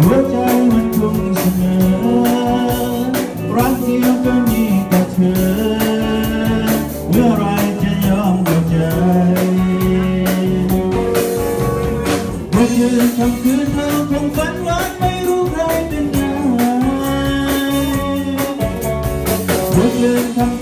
หัวใจมันคงเสมอ รักเดียวก็มีแต่เธอ เมื่อไรจะยอมใจเมื่อคืนทำคืนเธอคงฝันหวานไม่รู้ใครเป็นใคเมื่อคืนทำ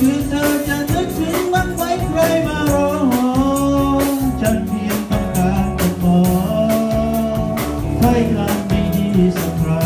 Jesus Christ.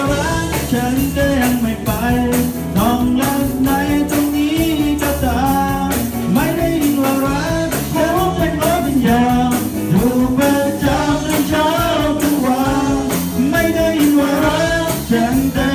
ฉันก็ยังไม่ไปน้องรักไหนตรงนี้จะตา ไม่ได้ยิ่งว่ารักแต่ว่าเป็นร้อยเป็นยาอยู่ประจำในเช้าทุกวันไม่ได้ยิ่งว่ารักฉันแต่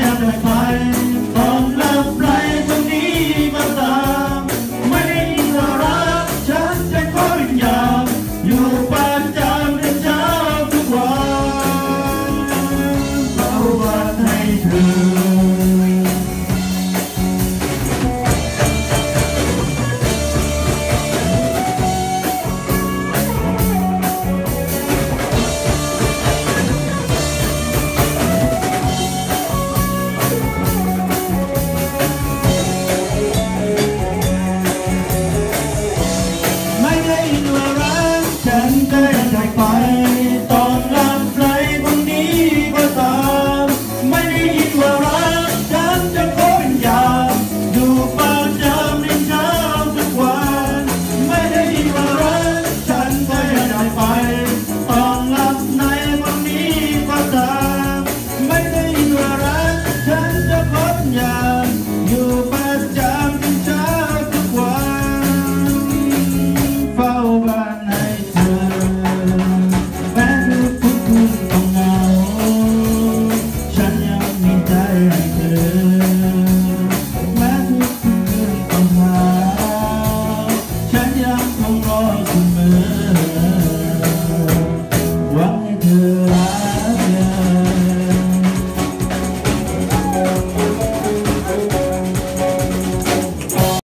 ได้ใจไป Wow.